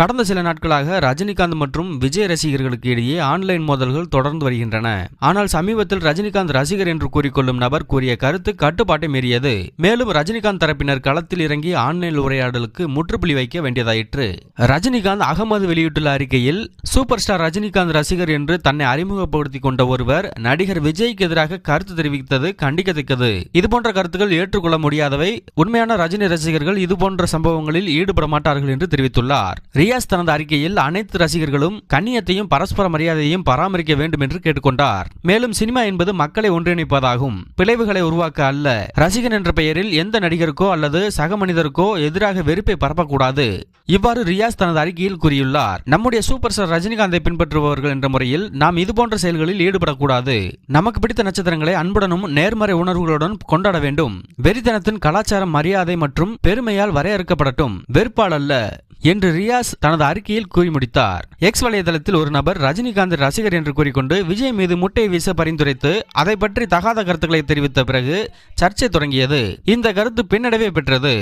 கடந்த சில நாட்களாக ரஜினிகாந்த் மற்றும் விஜய் ரசிகர்களுக்கு இடையே ஆன்லைன் மோதல்கள் தொடர்ந்து வருகின்றன. ஆனால் சமீபத்தில் ரஜினிகாந்த் ரசிகர் என்று கூறிக்கொள்ளும் நபர் கூறிய கருத்து கட்டுப்பாட்டை மீறியது. மேலும் ரஜினிகாந்த் தரப்பினர் களத்தில் இறங்கி ஆன்லைன் உரையாடலுக்கு முற்றுப்புள்ளி வைக்க வேண்டியதாயிற்று. ரஜினிகாந்த் அகமது வெளியிட்டுள்ள அறிக்கையில் சூப்பர் ஸ்டார் ரஜினிகாந்த் ரசிகர் என்று தன்னை அறிமுகப்படுத்திக் கொண்ட ஒருவர் நடிகர் விஜய்க்கு எதிராக கருத்து தெரிவித்தது கண்டிக்கத்தக்கது இதுபோன்ற கருத்துக்கள் ஏற்றுக்கொள்ள முடியாதவை. உண்மையான ரஜினி ரசிகர்கள் இதுபோன்ற சம்பவங்களில் ஈடுபட மாட்டார்கள் என்று தெரிவித்துள்ளார். ரியாஸ் தனது அறிக்கையில் அனைத்து ரசிகர்களும் கண்ணியத்தையும் பரஸ்பர மரியாதையையும் பராமரிக்க வேண்டும் என்று கேட்டுக்கொண்டார். மேலும் சினிமா என்பது மக்களை ஒன்றிணைப்பதாகும். பிளவுகளை உருவாக்க அல்ல. ரசிகன் என்ற பெயரில் எந்த நடிகருக்கோ அல்லது சக மனிதருக்கோ எதிராக வெறுப்பை பரப்பக்கூடாது. இவ்வாறு ரியாஸ் தனது அறிக்கையில் கூறியுள்ளார். நம்முடைய சூப்பர் ஸ்டார் ரஜினிகாந்தை பின்பற்றுபவர்கள் என்ற முறையில் நாம் இதுபோன்ற செயல்களில் ஈடுபடக்கூடாது. நமக்கு பிடித்த நட்சத்திரங்களை அன்புடனும் நேர்மறை உணர்வுகளுடன் கொண்டாட வேண்டும். வெறித்தனத்தின் கலாச்சாரம் மரியாதை மற்றும் பெருமையால் வரையறுக்கப்படட்டும். வெறுப்பால் அல்ல. என்று ரியாஸ் தனது அறிக்கையில் கூறி முடித்தார். எக்ஸ் வலைதளத்தில் ஒரு நபர் ரஜினிகாந்த் ரசிகர் என்று கூறிக்கொண்டு விஜய் மீது முட்டை வீச பரிந்துரைத்து அதை பற்றி தகாத கருத்துக்களை தெரிவித்த பிறகு சர்ச்சை தொடங்கியது. இந்த கருத்து பின்னடைவே பெற்றது.